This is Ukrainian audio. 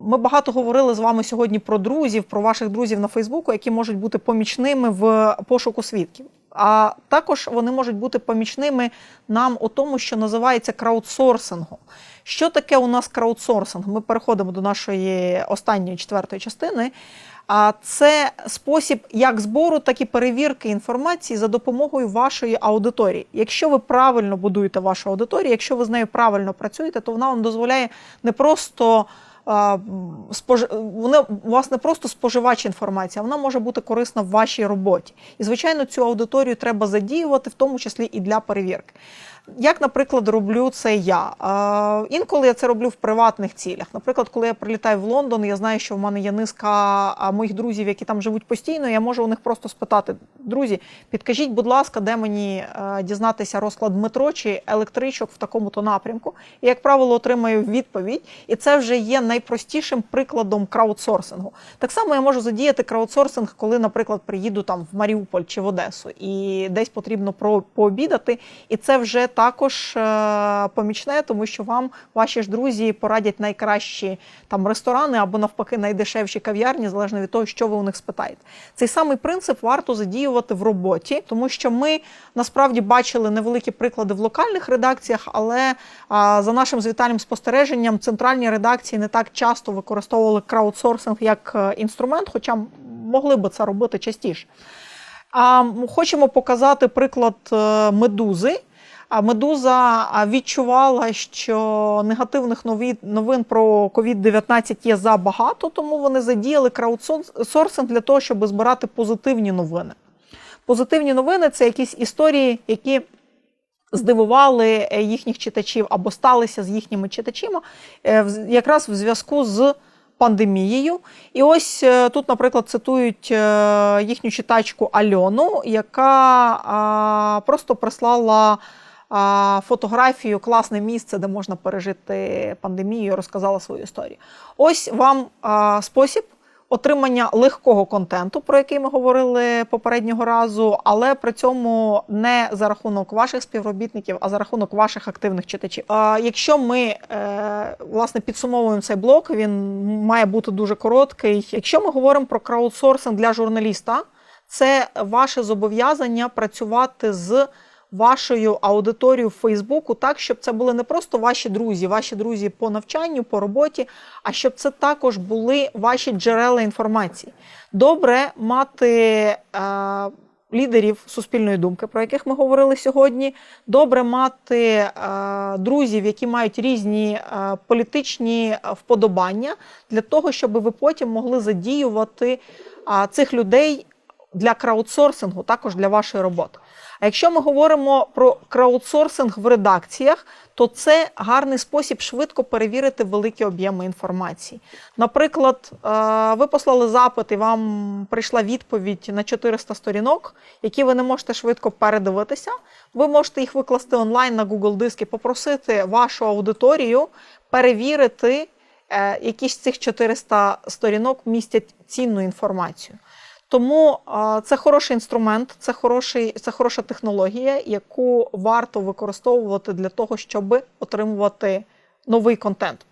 Ми багато говорили з вами сьогодні про друзів, про ваших друзів на Фейсбуку, які можуть бути помічними в пошуку свідків. А також вони можуть бути помічними нам у тому, що називається краудсорсингом. Що таке у нас краудсорсинг? Ми переходимо до нашої останньої четвертої частини. А це спосіб як збору, так і перевірки інформації за допомогою вашої аудиторії. Якщо ви правильно будуєте вашу аудиторію, якщо ви з нею правильно працюєте, то вона вам дозволяє не просто спож... вони у вас не просто споживач інформації, а вона може бути корисна в вашій роботі. І, звичайно, цю аудиторію треба задіювати, в тому числі і для перевірки. Як, наприклад, роблю це я. Е, інколи я це роблю в приватних цілях. Наприклад, коли я прилітаю в Лондон, я знаю, що в мене є низка моїх друзів, які там живуть постійно. Я можу у них просто спитати: друзі, підкажіть, будь ласка, де мені е, дізнатися розклад метро чи електричок в такому-то напрямку. І, як правило, отримаю відповідь. І це вже є найпростішим прикладом краудсорсингу. Так само я можу задіяти краудсорсинг, коли, наприклад, приїду там в Маріуполь чи в Одесу, і десь потрібно про пообідати. І це вже також е, помічне, тому що вам ваші ж друзі порадять найкращі там ресторани або навпаки найдешевші кав'ярні, залежно від того, що ви у них спитаєте. Цей самий принцип варто задіювати в роботі, тому що ми насправді бачили невеликі приклади в локальних редакціях, але за нашим з Віталієм спостереженням, центральні редакції не так часто використовували краудсорсинг як е, інструмент, хоча могли би це робити частіше. А хочемо показати приклад е, медузи. А Медуза відчувала, що негативних новин про COVID-19 є забагато, тому вони задіяли краудсорсинг для того, щоб збирати позитивні новини. Позитивні новини це якісь історії, які здивували їхніх читачів або сталися з їхніми читачами е, якраз в зв'язку з пандемією. І ось е, тут, наприклад, цитують е, їхню читачку Альону, яка просто прислала фотографію, класне місце, де можна пережити пандемію, розказала свою історію. Ось вам спосіб отримання легкого контенту, про який ми говорили попереднього разу, але при цьому не за рахунок ваших співробітників, а за рахунок ваших активних читачів. Якщо ми е, власне підсумовуємо цей блок, він має бути дуже короткий. Якщо ми говоримо про краудсорсинг для журналіста, це ваше зобов'язання працювати з вашою аудиторією в Фейсбуку так, щоб це були не просто ваші друзі, ваші друзі по навчанню, по роботі, а щоб це також були ваші джерела інформації. Добре мати. Е, Лідерів суспільної думки, про яких ми говорили сьогодні, добре мати е, друзів, які мають різні е, політичні е, вподобання, для того, щоб ви потім могли задіювати е, цих людей для краудсорсингу, також для вашої роботи. А якщо ми говоримо про краудсорсинг в редакціях, то це гарний спосіб швидко перевірити великі об'єми інформації. Наприклад, е, ви послали запит, і вам прийшла відповідь на 400 сторінок, які ви не можете швидко передивитися. Ви можете їх викласти онлайн на Google Диск і попросити вашу аудиторію перевірити, е, які з цих 400 сторінок містять цінну інформацію. Тому це хороший інструмент, це, хороший, це хороша технологія, яку варто використовувати для того, щоб отримувати новий контент.